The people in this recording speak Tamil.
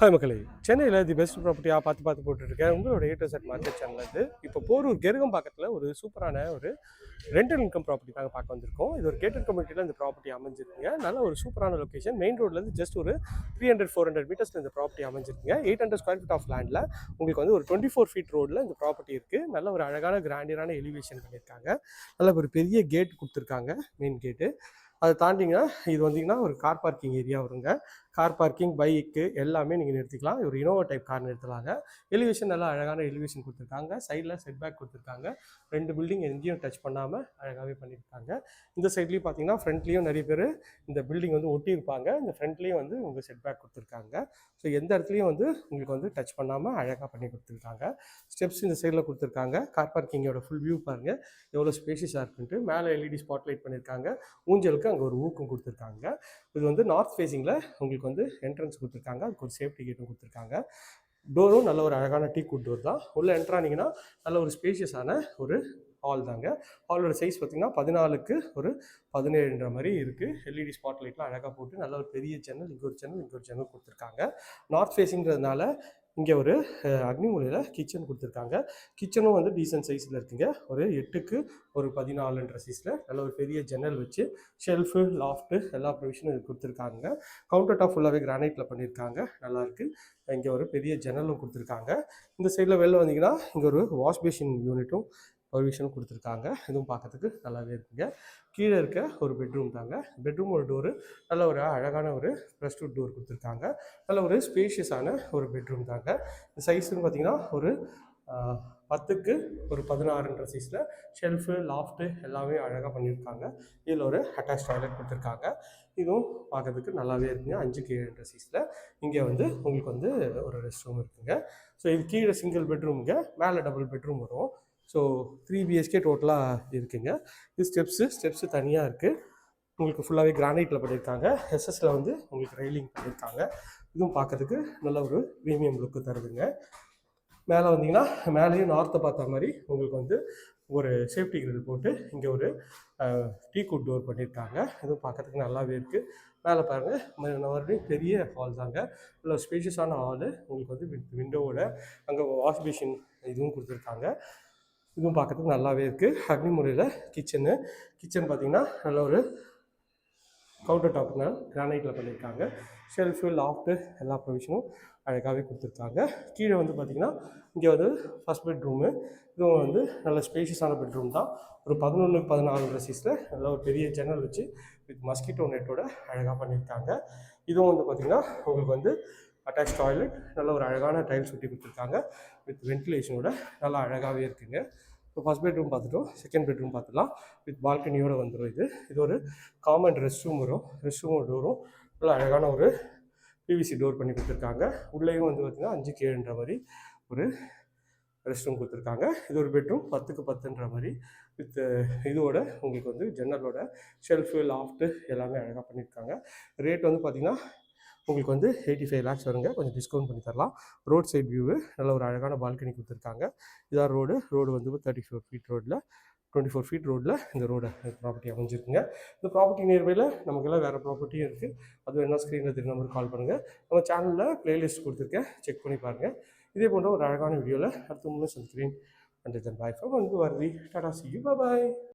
ஹாய் மக்களே. சென்னையில் தி பெஸ்ட் ப்ராப்பர்ட்டியாக பார்த்து பார்த்து போட்டுருக்கேன் உங்களோட A to Z market channel இப்போ போரூர் கெருகம் பக்கத்தில் ஒரு சூப்பரான ஒரு ரெண்டல் இன்கம் ப்ராப்பர்ட்டிக்காக பார்க்க வந்திருக்கோம். இது ஒரு கேட்டட் கம்யூனிட்டியில் இந்த ப்ராப்பர்ட்டி அமைஞ்சிருக்குங்க. நல்ல ஒரு சூப்பரான லொக்கேஷன் மெயின் ரோட்லேருந்து ஜஸ்ட் ஒரு த்ரீ ஹண்ட்ரட் ஃபோர் ஹண்ட்ரட் மீட்டர்ஸில் இந்த ப்ராப்பர்ட்டி அமைஞ்சிருக்குங்க. Eight hundred square feet of லேண்டில் உங்களுக்கு வந்து ஒரு டுவெண்ட்டி ஃபோர் ஃபீட் ரோடில் இந்த ப்ராப்பர்ட்டி இருக்குது நல்ல ஒரு அழகான கிராண்டியரான எலிவேஷன் பண்ணியிருக்காங்க. நல்ல ஒரு பெரிய கேட் கொடுத்துருக்காங்க மெயின் கேட்டு அதை தாண்டிங்கன்னா இது வந்தீங்கன்னா ஒரு கார் பார்க்கிங் ஏரியா வருங்க. கார் பார்க்கிங் பைக்கு எல்லாமே நீங்கள் நிறுத்திக்கலாம். ஒரு இனோவா டைப் கார் நிறுத்தலாங்க. எலிவேஷன் நல்லா அழகான எலிவேஷன் கொடுத்துருக்காங்க. சைடில் செட் பேக் கொடுத்துருக்காங்க. ரெண்டு பில்டிங் எங்கேயும் டச் பண்ணாமல் அழகாகவே பண்ணியிருக்காங்க. இந்த சைட்லேயும் பார்த்தீங்கன்னா ஃப்ரண்ட்லேயும் நிறைய பேர் இந்த பில்டிங் வந்து ஒட்டியிருப்பாங்க இந்த ஃப்ரண்ட்லேயும் வந்து உங்கள் செட் பேக் கொடுத்துருக்காங்க. ஸோ எந்த இடத்துலையும் வந்து உங்களுக்கு வந்து டச் பண்ணாமல் அழகாக பண்ணி கொடுத்துருக்காங்க. ஸ்டெப்ஸ் இந்த சைடில் கொடுத்துருக்காங்க. கார் பார்க்கிங்கோட ஃபுல் வியூ பாருங்கள் எவ்வளோ ஸ்பேஷியஸாக இருக்குன்ட்டு. மேலே எல்இடி ஸ்பாட்லைட் பண்ணியிருக்காங்க ஊஞ்சலுக்கு அங்கே ஒரு ஊக்கம் கொடுத்துருக்காங்க. இது வந்து நார்த் ஃபேஸிங்கில் உங்களுக்கு வந்து என்ட்ரன்ஸ் கொடுத்துருக்காங்க. அதுக்கு ஒரு சேஃப்டி கேட்டும் கொடுத்துருக்காங்க. டோரும் நல்ல ஒரு அழகான டீ குட் டோர் தான். உள்ளே என்ட்ரானிங்கன்னா நல்ல ஒரு ஸ்பேஷியஸான ஒரு ஹால் தாங்க. ஹாலோட சைஸ் பார்த்தீங்கன்னா பதினாலுக்கு ஒரு பதினேழுன்ற மாதிரி இருக்குது எல்இடி ஸ்பாட் லைட்லாம் அழகாக போட்டு நல்ல ஒரு பெரிய சேனல் இங்கே ஒரு சேனல் இங்கே ஒரு சேனல் கொடுத்துருக்காங்க. நார்த் ஃபேஸிங்கிறதுனால இங்கே ஒரு அஹ், கிச்சன் கொடுத்துருக்காங்க. கிச்சனும் வந்து டீசன்ட் சைஸில் இருக்குங்க. ஒரு எட்டுக்கு ஒரு பதினாலுன்ற சைஸில் நல்ல ஒரு பெரிய ஜன்னல் வச்சு ஷெல்ஃபு லாஃப்ட்டு எல்லா ப்ரொவிஷனும் இது கொடுத்துருக்காங்க. கவுண்டர் டாப் ஃபுல்லாகவே கிரானைட்டில் பண்ணியிருக்காங்க. நல்லாயிருக்கு இங்கே ஒரு பெரிய ஜன்னலும் கொடுத்துருக்காங்க. இந்த சைடில் வெளில வந்தீங்கன்னா இங்கே ஒரு வாஷ் பேஷின் யூனிட்டும் பர்மிஷன் கொடுத்துருக்காங்க. இதுவும் பார்க்கறதுக்கு நல்லாவே இருக்குங்க. கீழே இருக்க ஒரு பெட்ரூம் தாங்க. பெட்ரூம் ஒரு டோரு நல்ல ஒரு அழகான ஒரு ப்ரெஸ்டூட் டோர் கொடுத்துருக்காங்க. நல்ல ஒரு ஸ்பேஷியஸான ஒரு பெட்ரூம் தாங்க. இந்த சைஸுன்னு பார்த்தீங்கன்னா ஒரு பத்துக்கு ஒரு பதினாறுன்ற சைஸில் ஷெல்ஃபு லாஃப்ட்டு எல்லாமே அழகாக பண்ணியிருக்காங்க. இதில் ஒரு அட்டாச் டாய்லெட் கொடுத்துருக்காங்க. இதுவும் பார்க்கறதுக்கு நல்லாவே இருக்குங்க. அஞ்சுக்கு ஏழுன்ற சைஸில் இங்கே வந்து உங்களுக்கு வந்து ஒரு ரெஸ்ட் ரூம் இருக்குங்க. ஸோ இது கீழே சிங்கிள் பெட்ரூமுங்க மேலே டபுள் பெட்ரூம் வரும். ஸோ த்ரீ பிஹெச்கே டோட்டலாக இருக்குங்க. இது ஸ்டெப்ஸு ஸ்டெப்ஸு தனியாக இருக்குது உங்களுக்கு ஃபுல்லாகவே கிரானைட்டில் பண்ணியிருக்காங்க எஸ்எஸ்சில் வந்து உங்களுக்கு ரெயிலிங் பண்ணியிருக்காங்க இதுவும் பார்க்கறதுக்கு நல்ல ஒரு ப்ரீமியம் லுக்கு தருதுங்க. மேலே வந்தீங்கன்னா மேலேயும் நார்த்தை பார்த்த மாதிரி உங்களுக்கு வந்து ஒரு சேஃப்டி கிரில் போட்டு இங்கே ஒரு டீ குட் டோர் பண்ணியிருக்காங்க இதுவும் பார்க்கறதுக்கு நல்லாவே இருக்குது மேலே பாருங்கள் மறுபடியும் பெரிய ஹால் தாங்க. நல்ல ஸ்பேஷியஸான ஹாலு உங்களுக்கு வந்து வித் விண்டோவோட அங்கே வாஷ் பேஷின் இதுவும் கொடுத்துருக்காங்க. இதுவும் பார்க்கறதுக்கு நல்லாவே இருக்குது அக்னி முறையில் கிச்சனு கிச்சன் பார்த்தீங்கன்னா நல்ல ஒரு கவுண்டர் டாப்னா கிரானைட்டில் பண்ணியிருக்காங்க. ஷெல்ஃபு லாஃப்ட்டு எல்லா ப்ரொவிஷனும் அழகாகவே கொடுத்துருக்காங்க. கீழே வந்து பார்த்திங்கன்னா இங்கே வந்து ஃபஸ்ட் பெட்ரூமு இதுவும் வந்து நல்ல ஸ்பேஷியஸான பெட்ரூம் தான். ஒரு பதினொன்று பதினாலு சைஸில் நல்ல ஒரு பெரிய ஜன்னல் வச்சு வித் மஸ்கிட்டோ நெட்டோட அழகாக பண்ணியிருக்காங்க. இதுவும் வந்து பார்த்திங்கன்னா உங்களுக்கு வந்து அட்டாச் டாய்லெட் நல்ல ஒரு அழகான டைல்ஸ் ஒட்டி கொடுத்துருக்காங்க. வித் வென்டிலேஷனோட நல்லா அழகாகவே இருக்குங்க. இப்போ ஃபஸ்ட் பெட்ரூம் பார்த்துட்டோம். செகண்ட் பெட்ரூம் பார்த்துலாம் வித் பால்கனியோட வந்துடும் இது. இது ஒரு காமன் ரெஸ்ட் ரூம் வரும் ரெஸ்ட் ரூம் டோரும் நல்லா அழகான ஒரு பிவிசி டோர் பண்ணி கொடுத்துருக்காங்க. உள்ளேயும் வந்து பார்த்திங்கன்னா அஞ்சு கேன்ற மாதிரி ஒரு ரெஸ்ட் ரூம் கொடுத்துருக்காங்க. இது ஒரு பெட்ரூம் பத்துக்கு பத்துன்ற மாதிரி. வித் இதோட உங்களுக்கு வந்து ஜன்னலோட ஷெல்ஃபு லாஃப்ட்டு எல்லாமே அழகாக பண்ணியிருக்காங்க. ரேட் வந்து பார்த்திங்கன்னா உங்களுக்கு வந்து எயிட்டி ஃபைவ் லேக்ஸ் வருங்க. கொஞ்சம் டிஸ்கவுண்ட் பண்ணி தரலாம். ரோட் சைட் வியூவு நல்ல ஒரு அழகான பால்கனி கொடுத்துருக்காங்க. இதான் ரோடு ரோடு வந்து தேர்ட்டி ஃபோர் ஃபீட் ரோட்டில் டுவெண்ட்டி ஃபோர் ஃபீட் ரோட்டில் இந்த ரோடு ப்ராப்பர்ட்டி அமைஞ்சிருக்குங்க. இந்த ப்ராப்பர்ட்டி நியர்பையில் நமக்கெல்லாம் வேறு ப்ராப்பர்ட்டியும் இருக்குது அது என்ன ஸ்க்ரீனில் தெரிய நம்பருக்கு கால் பண்ணுங்கள் நம்ம சேனலில் ப்ளேலிஸ்ட் கொடுத்துருக்கேன். செக் பண்ணி பாருங்கள் இதே போன்ற ஒரு அழகான வீடியோவில் அடுத்த முன்னே சந்திக்கிறேன். அண்ட் தென் பாய் ஃபார் அன்பு வருதி டாடா சி யூ பாய்